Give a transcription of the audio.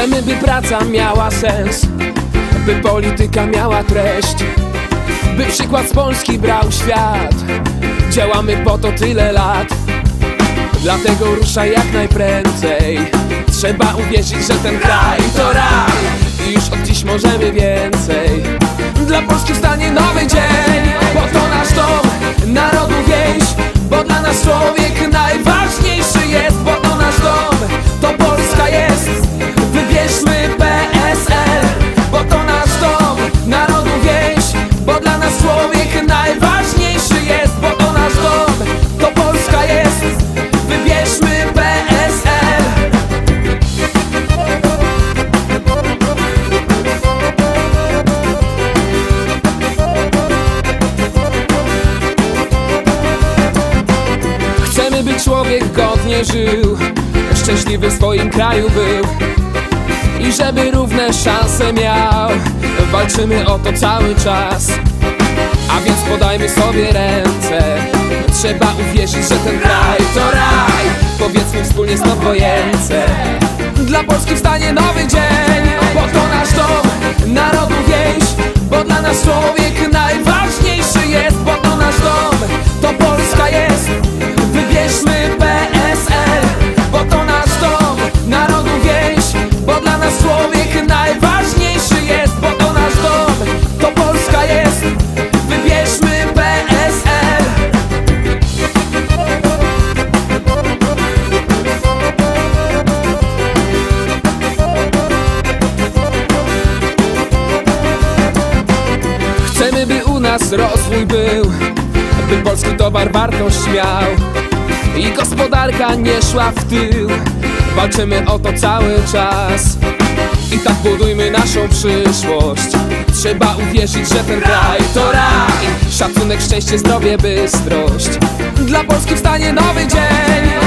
Chcemy, by praca miała sens By polityka miała treść By przykład z Polski brał świat. Działamy po to tyle lat Dlatego ruszaj jak najprędzej. Trzeba uwierzyć, że ten kraj to raj I już od dziś możemy więcej człowiek godnie żył Szczęśliwy w swoim kraju był. I żeby równe szanse miał Walczymy o to cały czas. A więc podajmy sobie ręce Trzeba uwierzyć, że ten kraj to raj. Powiedzmy wspólnie znów wojence Dla Polski wstanie nowy dzień Bo to nasz dom, narodu nas rozwój był By polski towar wartość miał. I gospodarka nie szła w tył Walczymy o to cały czas. I tak budujmy naszą przyszłość. Trzeba uwierzyć, że ten kraj to raj. Szacunek, szczęście, zdrowie, bystrość. Dla Polski wstanie nowy dzień